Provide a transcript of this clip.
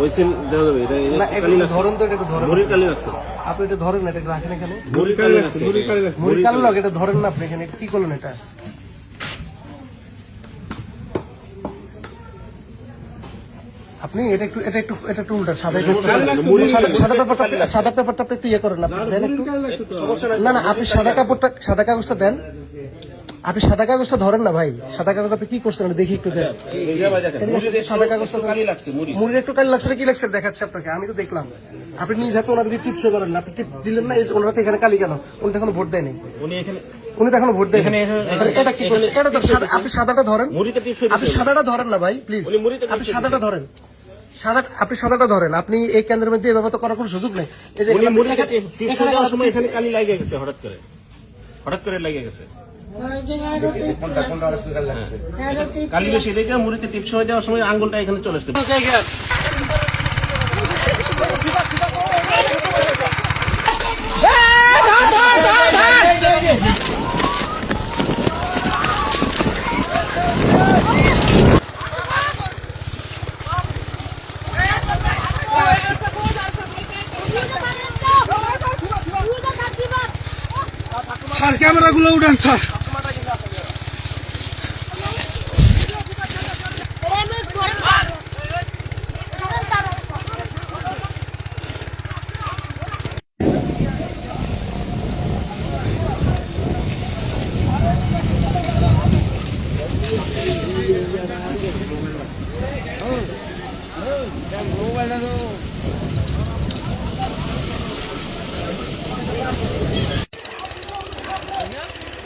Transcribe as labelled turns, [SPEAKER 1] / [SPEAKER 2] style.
[SPEAKER 1] ওই সিল দেওয়া যাবে এটা
[SPEAKER 2] না একটু
[SPEAKER 1] কালি
[SPEAKER 2] তো এটা একটু ধরেন।
[SPEAKER 1] মুড়ির কালি লাগছে।
[SPEAKER 2] আপনি এটা ধরেন এটা একটু রাখেন এখানে।
[SPEAKER 1] মুড়ির কালি লাগছে মুড়ির কালি
[SPEAKER 2] মুড়ি কালো লাগে এটা ধরেন না আপনি এখানে কি করলেন এটা? আপনি এটা একটু এটা একটু এটা একটু উল্টা সাদা সাদা সাদা পেপারটা সাদা পেপারটা আপনি একটু ইয়ে করেন আপনি দেন একটু। না না আপনি সাদা কাপড়টা সাদা কাগজটা দেন। আপনি সাদা কাগজটা ধরেন না ভাই। সাদা কাগজ আপনি কি করছেন? দেখি একটু দেন। সাদা কাগজটা মুড়ির একটু কালি লাগছে কি লাগছে? দেখাচ্ছে আপনাকে আমি তো দেখলাম। আপনি নিজ হাতে ওনার দিয়ে টিপস করেন না। আপনি টিপ দিলেন না ওনারা তো এখানে কালি কেন? উনি তো এখনও ভোট দেয়নি।
[SPEAKER 1] উনি এখানে
[SPEAKER 2] উনি তো এখনও ভোট তাহলে এটা কি এটা তো আপনি সাদাটা ধরেন। আপনি সাদাটা ধরেন না ভাই প্লিজ আপনি সাদাটা ধরেন। সাদা আপনি সাদাটা ধরেন। আপনি এই কেন্দ্রের মধ্যে এভাবে তো করার কোনো সুযোগ নেই। এই যে
[SPEAKER 1] সময় এখানে কালি লাগে গেছে হঠাৎ করে। হঠাৎ করে লাগে গেছে। মুড়িতে টিপস যাওয়ার সময় আঙ্গুলটা এখানে চলে আসছে
[SPEAKER 3] স্যার ক্যামেরাগুলো উঠান sir. Oh, oh, oh, oh, oh, oh,